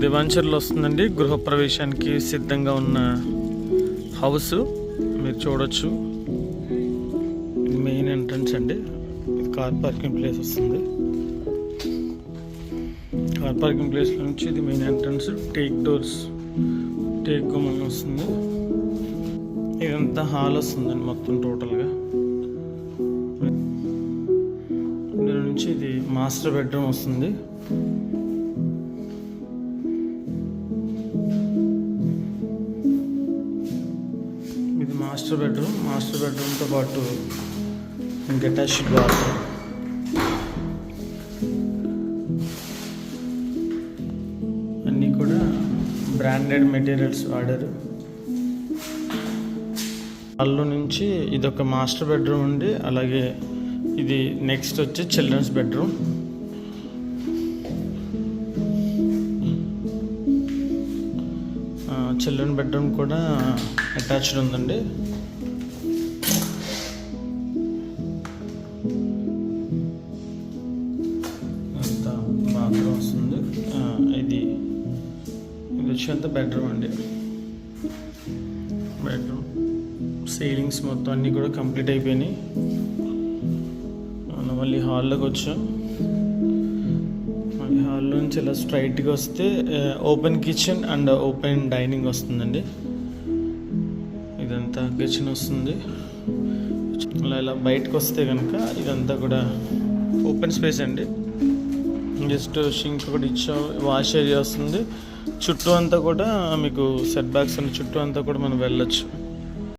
దివాంచర్లో వస్తుందండి. గృహప్రవేశానికి సిద్ధంగా ఉన్న హౌస్ మీరు చూడొచ్చు. మెయిన్ ఎంట్రన్స్ అండి. కార్ పార్కింగ్ ప్లేస్ వస్తుంది. కార్ పార్కింగ్ ప్లేస్లో నుంచి ఇది main entrance. Teak doors teak గుమ్మని వస్తుంది. ఇదంతా హాల్ వస్తుందండి మొత్తం టోటల్గా. దీని నుంచి ఇది మాస్టర్ బెడ్రూమ్ వస్తుంది. ఇది మాస్టర్ బెడ్రూమ్. మాస్టర్ బెడ్రూమ్తో పాటు ఇంక అటాచ్డ్ బాత్రూమ్. అన్నీ కూడా బ్రాండెడ్ మెటీరియల్స్ వాడారు. అల్లు నుంచి ఇది ఒక మాస్టర్ బెడ్రూమ్ ఉంది. అలాగే ఇది నెక్స్ట్ వచ్చి చిల్డ్రన్స్ బెడ్రూమ్. చిల్డ్రన్ బెడ్రూమ్ కూడా అటాచ్డ్ ఉందండి. అంత బాత్రూమ్ వస్తుంది. ఇది ఇది వచ్చేంత బెడ్రూమ్ అండి. బెడ్రూమ్ సీలింగ్స్ మొత్తం అన్నీ కూడా కంప్లీట్ అయిపోయినాయి. మళ్ళీ హాల్లోకి వచ్చాం. మళ్ళీ నుంచి ఇలా స్ట్రైట్గా వస్తే open kitchen and open dining వస్తుందండి. ఇదంతా కిచెన్ వస్తుంది. అలా ఇలా బయటకు వస్తే కనుక ఇదంతా కూడా ఓపెన్ స్పేస్ అండి. జస్ట్ షింక్ ఒకటి ఇచ్చాం వాష్ ఏరియా వస్తుంది. చుట్టూ అంతా కూడా మీకు సెట్ బ్యాక్స్ ఉన్న చుట్టూ అంతా కూడా మనం వెళ్ళొచ్చు.